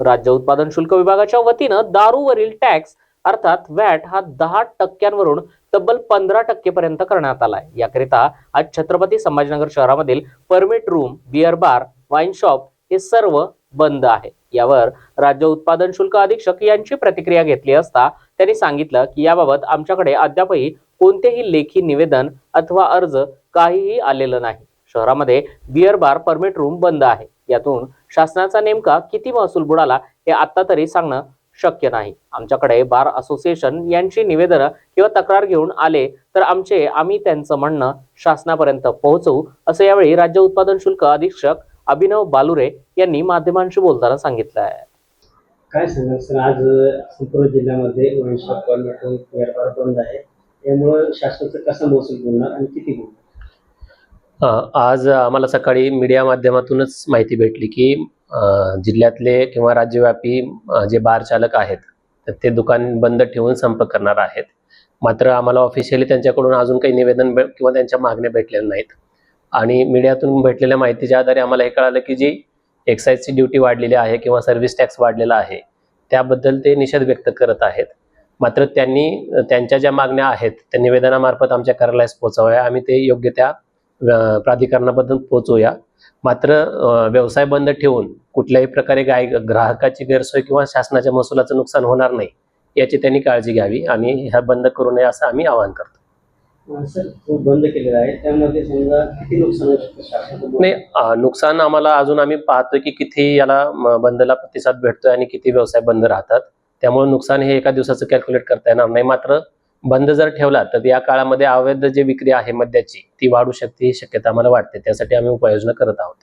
राज्य उत्पादन शुल्क विभागाच्या वतीनं दारूवरील टॅक्स अर्थात वॅट हा दहा टक्क्यांवरून तब्बल पंधरा टक्केपर्यंत करण्यात आलाय. याकरिता आज छत्रपती संभाजीनगर शहरामधील permit room beer bar wine shop हे सर्व बंद आहे. यावर राज्य उत्पादन शुल्क अधीक्षक यांची प्रतिक्रिया घेतली असता त्यांनी सांगितलं की याबाबत आमच्याकडे अद्यापही कोणतेही लेखी निवेदन अथवा अर्ज काहीही आलेलं नाही. शहरामध्ये बिअर बार परमिट रूम बंद आहे. यातून शासनाचा नेमका किती महसूल बुडाला हे आता तरी सांगणं शक्य नाही. आमच्याकडे बार असोसिएशन यांची निवेदनं किंवा तक्रार घेऊन आले तर आमचे आम्ही त्यांचं म्हणणं शासनापर्यंत पोहोचवू असं यावेळी राज्य उत्पादन शुल्क अधीक्षक अभिनव बालुरे यांनी माध्यमांशी बोलताना सांगितलं आहे. काय सांगाल सर? आज संपूर्ण जिल्ह्यामध्ये बंद आहे. त्यामुळं शासनाचं कसं महसूल बोलणार आणि किती बोलणार आज आम्हाला सकाळी मीडिया माध्यमातूनच माहिती भेटली की जिल्ह्यातले किंवा राज्यव्यापी जे बार चालक आहेत तर ते दुकान बंद ठेवून संप करणार आहेत. मात्र आम्हाला ऑफिशियली त्यांच्याकडून अजून काही निवेदन किंवा त्यांच्या मागण्या भेटलेल्या नाहीत. आणि मीडियातून भेटलेल्या माहितीच्या आधारे आम्हाला हे कळालं की जी एक्साईजची ड्युटी वाढलेली आहे किंवा सर्व्हिस टॅक्स वाढलेला आहे त्याबद्दल ते निषेध व्यक्त करत आहेत. मात्र त्यांनी त्यांच्या ज्या मागण्या आहेत त्या निवेदनामार्फत आमच्या कार्यालयास पोहोचवाव्या आम्ही ते योग्य त्या प्राधिकरणाबद्दल पोहोचूया. मात्र व्यवसाय बंद ठेवून कुठल्याही प्रकारे गाय ग्राहकाची गैरसोय किंवा शासनाच्या महसुलाचं नुकसान होणार नाही याची त्यांनी काळजी घ्यावी आणि ह्या बंद करू नये असं आम्ही आवाहन करतो. बंद केलेला आहे. त्यामध्ये समजा किती नुकसान नाही नुकसान आम्हाला अजून आम्ही पाहतोय की किती याला बंदला प्रतिसाद भेटतोय आणि किती व्यवसाय बंद राहतात. त्यामुळे नुकसान हे एका दिवसाचं कॅल्क्युलेट करता येणार नाही. मात्र बंद जर ठेवला तर या काळामध्ये अवैध जे विक्री आहे मद्याची ती वाढू शकते ही शक्यता आम्हाला वाटते. त्यासाठी आम्ही उपाययोजना करत आहोत.